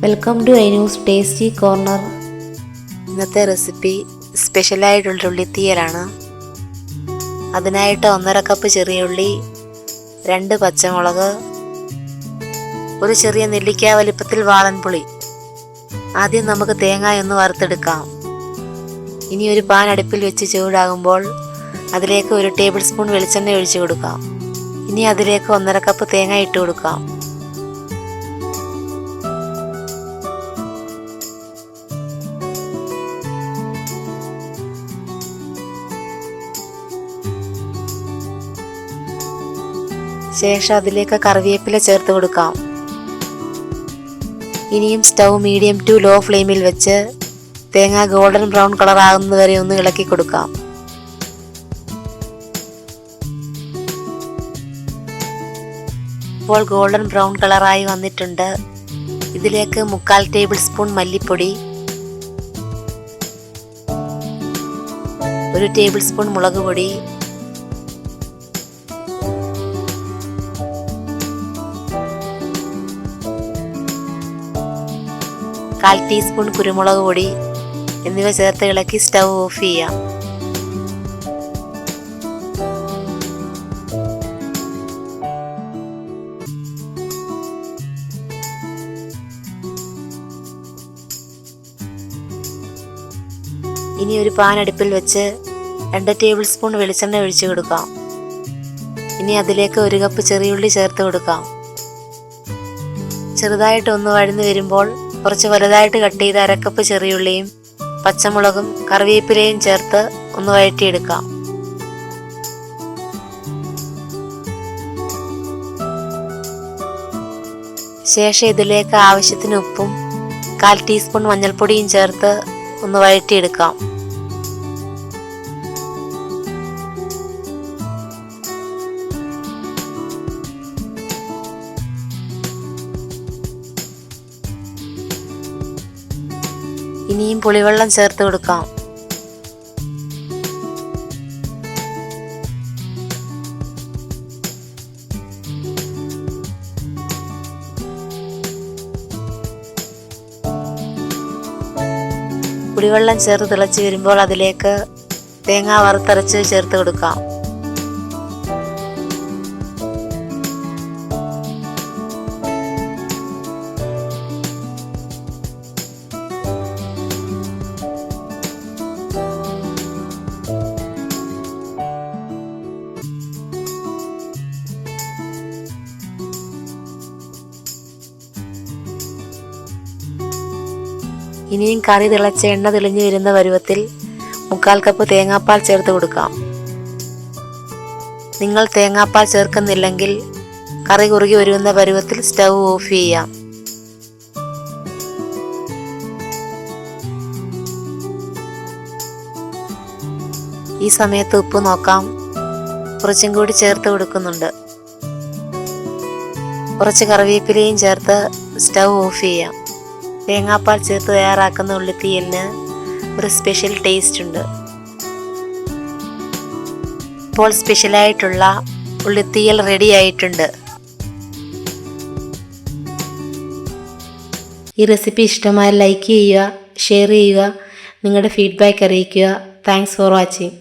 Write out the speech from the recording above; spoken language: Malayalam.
Welcome to iNews tasty corner ഇന്നത്തെ റെസിപ്പി സ്പെഷ്യലായിട്ടുള്ള ഉള്ളിത്തീയലാണ് അതിനായിട്ട് ഒന്നര കപ്പ് ചെറിയ ഉള്ളി രണ്ട് പച്ചമുളക് ഒരു ചെറിയ നെല്ലിക്ക വലിപ്പത്തിൽ വാളൻപുളി ആദ്യം നമുക്ക് തേങ്ങ ഒന്ന് വറുത്തെടുക്കാം. ഇനി ഒരു പാൻ അടുപ്പിൽ വെച്ച് ചൂടാകുമ്പോൾ അതിലേക്ക് ഒരു ടേബിൾ സ്പൂൺ വെളിച്ചെണ്ണ ഒഴിച്ചു കൊടുക്കാം. ഇനി അതിലേക്ക് ഒന്നര കപ്പ് തേങ്ങ ഇട്ട് കൊടുക്കാം. ശേഷം അതിലേക്ക് കറിവേപ്പില ചേർത്ത് കൊടുക്കാം. ഇനിയും സ്റ്റൗ മീഡിയം ടു ലോ ഫ്ലെയിമിൽ വെച്ച് തേങ്ങ ഗോൾഡൻ ബ്രൗൺ കളർ ആകുന്നത് വരെ ഒന്ന് ഇളക്കി കൊടുക്കാം. ഇപ്പോൾ ഗോൾഡൻ ബ്രൗൺ കളറായി വന്നിട്ടുണ്ട്. ഇതിലേക്ക് മുക്കാൽ ടേബിൾ സ്പൂൺ മല്ലിപ്പൊടി ഒരു ടേബിൾ സ്പൂൺ മുളക് പൊടി കാൽ ടീസ്പൂൺ കുരുമുളക് പൊടി എന്നിവ ചേർത്ത് ഇളക്കി സ്റ്റവ് ഓഫ് ചെയ്യാം. ഇനി ഒരു പാൻ അടുപ്പിൽ വെച്ച് രണ്ട് ടേബിൾ സ്പൂൺ വെളിച്ചെണ്ണ ഒഴിച്ചു കൊടുക്കാം. ഇനി അതിലേക്ക് ഒരു കപ്പ് ചെറിയുള്ളി ചേർത്ത് കൊടുക്കാം. ചെറുതായിട്ട് ഒന്ന് വഴന്നു വരുമ്പോൾ കുറച്ച് വലുതായിട്ട് കട്ട് ചെയ്ത അരക്കപ്പ് ചെറിയുള്ളിയും പച്ചമുളകും കറിവേപ്പിലയും ചേർത്ത് ഒന്ന് വഴറ്റിയെടുക്കാം. ശേഷം ഇതിലേക്ക് ആവശ്യത്തിന് ഉപ്പും കാൽ ടീസ്പൂൺ മഞ്ഞൾപ്പൊടിയും ചേർത്ത് ഒന്ന് വഴറ്റിയെടുക്കാം. ഇനിയും പുളിവെള്ളം ചേർത്ത് കൊടുക്കാം. പുളിവെള്ളം ചേർത്ത് തിളച്ച് വരുമ്പോൾ അതിലേക്ക് തേങ്ങ വറുത്തരച്ച് ചേർത്ത് കൊടുക്കാം. ഇനിയും കറി തിളച്ച എണ്ണ തെളിഞ്ഞു വരുന്ന പരുവത്തിൽ മുക്കാൽ കപ്പ് തേങ്ങാപ്പാൽ ചേർത്ത് കൊടുക്കാം. നിങ്ങൾ തേങ്ങാപ്പാൽ ചേർക്കുന്നില്ലെങ്കിൽ കറി കുറുകി വരുന്ന പരുവത്തിൽ സ്റ്റൗ ഓഫ് ചെയ്യാം. ഈ സമയത്ത് ഉപ്പ് നോക്കാം. കുറച്ചും കൂടി ചേർത്ത് കൊടുക്കുന്നുണ്ട്. കുറച്ച് കറിവേപ്പിലയും ചേർത്ത് സ്റ്റൗ ഓഫ് ചെയ്യാം. തേങ്ങാപ്പാൽ ചേർത്ത് തയ്യാറാക്കുന്ന ഉള്ളിത്തീയലിന് ഒരു സ്പെഷ്യൽ ടേസ്റ്റ് ഉണ്ട്. ഇപ്പോൾ സ്പെഷ്യലായിട്ടുള്ള ഉള്ളിത്തീയൽ റെഡി ആയിട്ടുണ്ട്. ഈ റെസിപ്പി ഇഷ്ടമായ ലൈക്ക് ചെയ്യുക ഷെയർ ചെയ്യുക നിങ്ങളുടെ ഫീഡ്ബാക്ക് അറിയിക്കുക. Thanks for watching